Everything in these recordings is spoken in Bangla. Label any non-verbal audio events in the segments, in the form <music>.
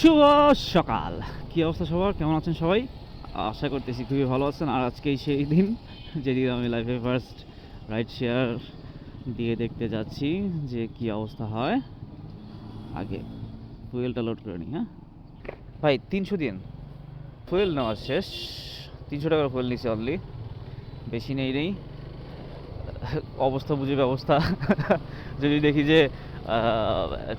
শুভ সকাল। কি অবস্থা সবার? কেমন আছেন সবাই? আশা করতেছি খুবই ভালো আছেন। আর আজকেই সেই দিন যেদিন আমি লাইফে ফার্স্ট রাইড শেয়ার দিয়ে দেখতে যাচ্ছি যে কি অবস্থা হয়। আগে ফুয়েলটা লোড করে নিই হ্যাঁ? ভাই, তিনশো দিন। ফুয়েল নেওয়া শেষ। তিনশো টাকার ফুয়েল নিছি অনলি বেশি নেই নেই। অবস্থা বুঝে ব্যবস্থা। <laughs> যদি দেখি যে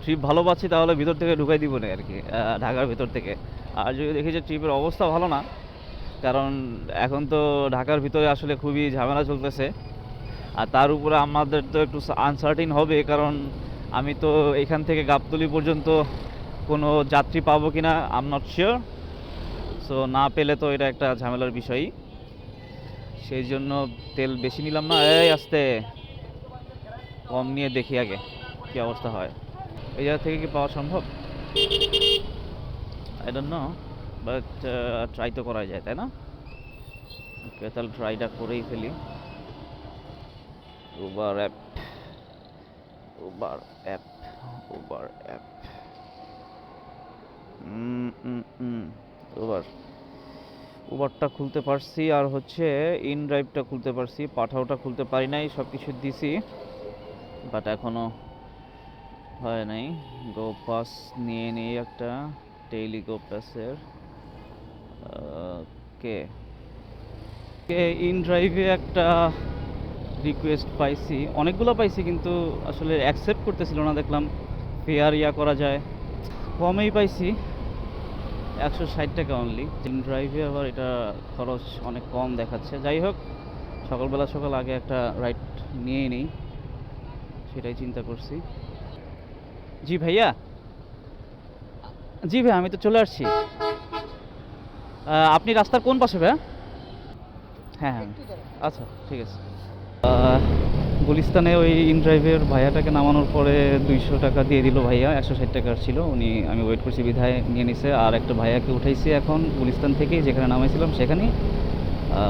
ট্রিপ ভালো পাচ্ছি তাহলে ভিতর থেকে ঢুকাই দিব না আর কি ঢাকার ভিতর থেকে। আর যদি দেখি যে ট্রিপের অবস্থা ভালো না, কারণ এখন তো ঢাকার ভিতরে আসলে খুবই ঝামেলা চলতেছে। আর তার উপরে আমাদের তো একটু আনসার্টিন হবে, কারণ আমি তো এখান থেকে গাবতলি পর্যন্ত কোনো যাত্রী পাবো কি না আম নট শিওর সো না পেলে তো এটা একটা ঝামেলার বিষয়ই। সেই জন্য তেল বেশি নিলাম না। এই আস্তে, কম নিয়ে দেখি আগে। কি অবস্থা হয়? এই জায়গা থেকে কি পাওয়া সম্ভব? I don't know but try তো করা যায়, তাই না? ওকে তাহলে ট্রাইটা করেই ফেলি। Uber app Uber app Uber app Uber উবারটা খুলতে পারছি, আর হচ্ছে ইন ড্রাইভটা খুলতে পারছি, পাঠাওটা খুলতে পারি নাই সব কিছু দিছি। বাট এখনও হয় নাই। গো পাস নিয়ে নিই একটা। ডেইলি গো পাসের কে? কে ইন ড্রাইভে একটা রিকোয়েস্ট পাইছি। অনেকগুলো পাইছি কিন্তু আসলে অ্যাকসেপ্ট করতেছিল না। দেখলাম ফেয়ার ইয়া করা যায়। কমেই পাইছি। একশো ষাট টাকা অনলি ইন ড্রাইভে আবার এটা খরচ অনেক কম দেখাচ্ছে। যাই হোক, সকালবেলা সকাল আগে একটা রাইড নিয়েই নিই। সেটাই চিন্তা করছি। জি ভাইয়া। জি ভাই আমি তো চলে আসছি। আপনি রাস্তার কোন পাশে ভাইয়া? হ্যাঁ হ্যাঁ। আচ্ছা ঠিক আছে। গুলিস্তানে ওই ইন ড্রাইভের ভাইয়াটাকে নামানোর পরে দুইশো টাকা দিয়ে দিল ভাইয়া একশো ষাট টাকার ছিল। উনি আমি ওয়েট করছি বিধায় নিয়ে নিছে। আর একটা ভাইয়াকে উঠাইছি এখন গুলিস্তান থেকে যেখানে নামাইছিলাম সেখানেই।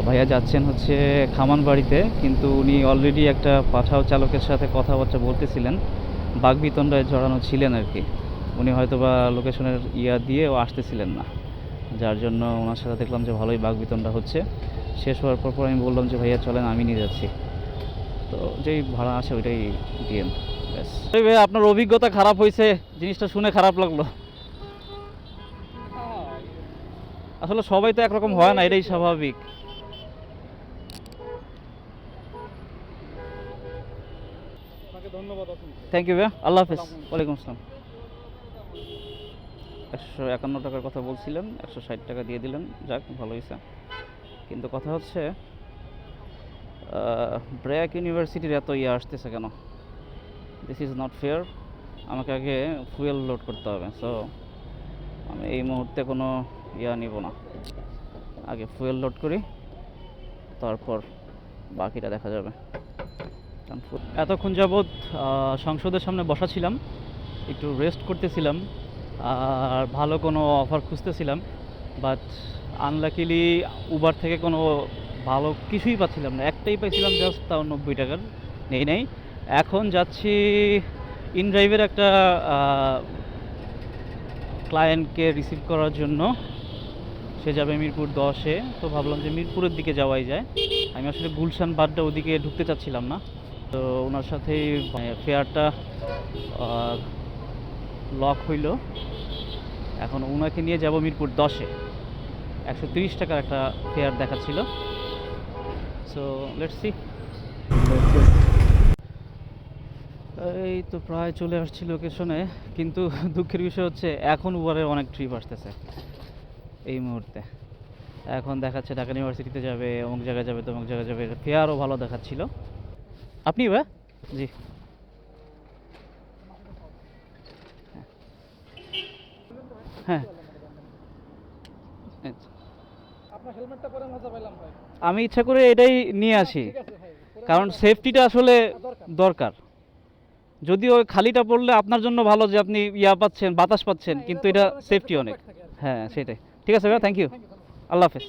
ভাইয়া যাচ্ছেন হচ্ছে খামান বাড়িতে কিন্তু উনি অলরেডি একটা পাঠাও চালকের সাথে কথাবার্তা বলতেছিলেন। বাগবিতণ্ডায় জড়ানো ছিলেন আর কি। উনি হয়তো বা লোকেশনের ইয়া দিয়ে ও আসতেছিলেন না। যার জন্য ওনার সাথে দেখলাম যে ভালোই বাগবিতণ্ডা হচ্ছে। শেষ হওয়ার পর পর আমি বললাম যে, ভাইয়া, চলেন, আমি নিয়ে যাচ্ছি। তো যেই ভাড়া আসে ওইটাই দিয়েন ব্যাস। আপনার অভিজ্ঞতা খারাপ হয়েছে, জিনিসটা শুনে খারাপ লাগল। আসলে সবাই তো একরকম হয় না, এটাই স্বাভাবিক। আপনাকে ধন্যবাদ থ্যাংক ইউ ভাইয়া। আল্লাহ হাফেজ। ওয়ালাইকুম আসসালাম। একশো একান্ন টাকার কথা বলছিলেন একশো ষাট টাকা দিয়ে দিলেন। যাক ভালো হয়েছে। কিন্তু কথা হচ্ছে ব্র্যাক ইউনিভার্সিটির এত ইয়ে আসতেছে কেন? দিস ইজ নট ফেয়ার আমাকে আগে ফুয়েল লোড করতে হবে। সো আমি এই মুহূর্তে কোনো ইয়া নিব না। আগে ফুয়েল লোড করি তারপর বাকিটা দেখা যাবে। কারণ এতক্ষণ যাবৎ সংসদের সামনে বসা ছিলাম একটু রেস্ট করতেছিলাম, আর ভালো কোনো অফার খুঁজতেছিলাম বাট আনলাকিলি উবার থেকে কোনো ভালো কিছুই পাচ্ছিলাম না। একটাই পাইছিলাম জাস্ট তাও নব্বই টাকার, নেই নেই। এখন যাচ্ছি ইন ড্রাইভের একটা ক্লায়েন্টকে রিসিভ করার জন্য। সে যাবে মিরপুর দশে, তো ভাবলাম যে মিরপুরের দিকে যাওয়াই যায়। আমি আসলে গুলশান বাড্ডা ওদিকে ঢুকতে চাচ্ছিলাম না। তো ওনার সাথেই ফেয়ারটা লক হইল। এখন ওনাকে নিয়ে যাব মিরপুর দশে। একশো তিরিশ টাকার একটা ফেয়ার দেখাচ্ছিল। সো লেটস সি এই তো প্রায় চলে আসছি লোকেশনে কিন্তু দুঃখের বিষয় হচ্ছে, এখন উবারের অনেক ট্রিপ আসতেছে। এই মুহূর্তে। এখন দেখাচ্ছে ঢাকা ইউনিভার্সিটিতে যাবে, অমুক জায়গায় যাবে তো তমুক জায়গায় যাবে ফেয়ারও ভালো দেখাচ্ছিল। আপনি বা? জি। হ্যাঁ। আচ্ছা। আমি ইচ্ছা করে এটাই নিয়ে আসি। কারণ সেফটিটা আসলে দরকার। যদিও ওই খালিটা পড়লে আপনার জন্য ভালো যে আপনি ইয়া পাচ্ছেন বাতাস পাচ্ছেন হ্যাঁ, কিন্তু এটা সেফটি অনেক। হ্যাঁ সেটাই। ঠিক আছে ভাইয়া থ্যাংক ইউ। আল্লাহ হাফেজ।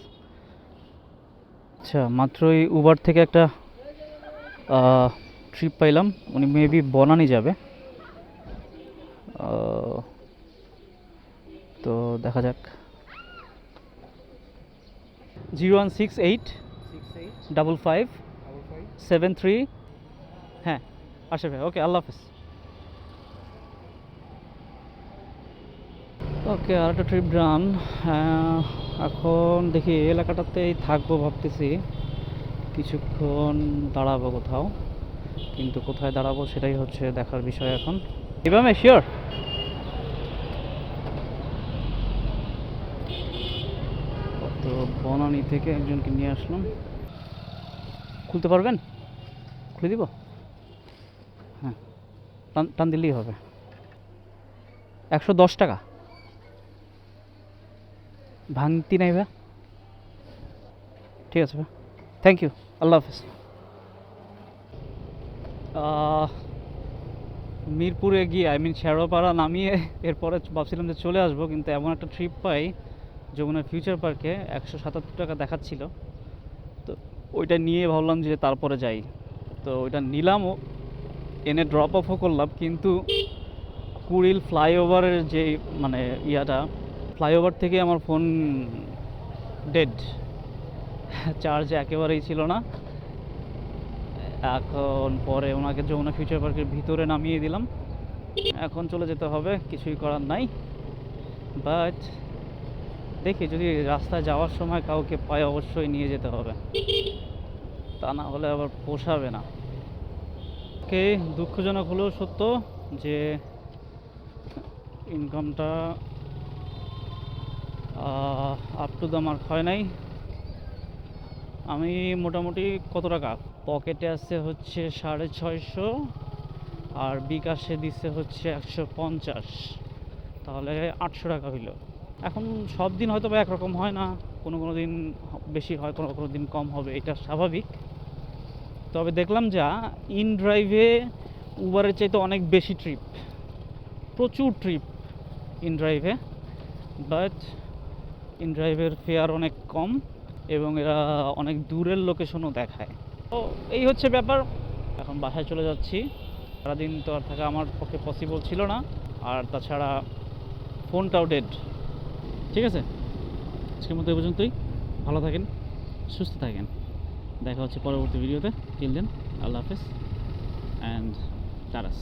আচ্ছা মাত্রই উবার থেকে একটা ট্রিপ পাইলাম। উনি মেবি বনানি যাবে। তো দেখা যাক। Zero one six eight double five seven three. হ্যাঁ আশা ভাই, ওকে, আল্লাহ হাফেজ। ওকে আর একটা ট্রিপ ডান এখন দেখি এলাকাটাতেই থাকব ভাবতেছি। কিছুক্ষণ দাঁড়াবো কোথাও, কিন্তু কোথায় দাঁড়াবো সেটাই হচ্ছে দেখার বিষয় এখন। এভাবে শিওর তো বনানি থেকে একজনকে নিয়ে আসলাম। খুলতে পারবেন? খুলে দিব? হ্যাঁ টান টান দিলেই হবে। একশো দশ টাকা। ভাঙতি নাই ভাই? ঠিক আছে ভাই। থ্যাংক ইউ আল্লাহ হাফিজ মিরপুরে গিয়ে আই মিন শেরোপাড়া নামিয়ে এরপরে ভাবছিলাম যে চলে আসব, কিন্তু এমন একটা ট্রিপ পাই যমুনা ফিউচার পার্কে একশো সাতাত্তর টাকা দেখাচ্ছিল। তো ওইটা নিয়ে ভাবলাম যে তারপরে যাই। তো ওইটা নিলামও, এনে ড্রপ অফও করলাম, কিন্তু কুড়িল ফ্লাইওভারের যে মানে ইয়াটা ফ্লাইওভার থেকে আমার ফোন ডেড চার্জ একেবারেই ছিল না। এখন পরে ওনাকে যমুনা ফিউচার পার্কের ভিতরে নামিয়ে দিলাম। এখন চলে যেতে হবে, কিছুই করার নাই। বাট দেখি, যদি রাস্তায় যাওয়ার সময় কাউকে পাই অবশ্যই নিয়ে যেতে হবে। তা না হলে আবার পোষাবে না। ওকে, দুঃখজনক হলেও সত্য যে ইনকামটা আপ টু দ্য মার্ক হয় নাই। আমি মোটামুটি কত টাকা? পকেটে আছে হচ্ছে সাড়ে ছয়শো আর বিকাশে দিচ্ছে হচ্ছে একশো পঞ্চাশ। তাহলে আটশো টাকা হইল। এখন সব দিন হয়তো বা একরকম হয় না, কোনো কোনো দিন বেশি হয়, কোনো কোনো দিন কম হবে, এটা স্বাভাবিক। তবে দেখলাম যা ইন ড্রাইভে উবারের চাইতে অনেক বেশি ট্রিপ প্রচুর ট্রিপ ইন ড্রাইভে বাট ইন ড্রাইভের ফেয়ার অনেক কম। এবং এরা অনেক দূরের লোকেশনও দেখায়। তো এই হচ্ছে ব্যাপার। এখন বাসায় চলে যাচ্ছি। সারাদিন তো আর থাকা আমার পক্ষে পসিবল ছিল না। আর তাছাড়া ফোনটাও ডেড ঠিক আছে? আজকের মতো এ পর্যন্তই। ভালো থাকেন, সুস্থ থাকেন। দেখা হচ্ছে পরবর্তী ভিডিওতে টিল দেন আল্লাহ হাফেজ। অ্যান্ড তারাস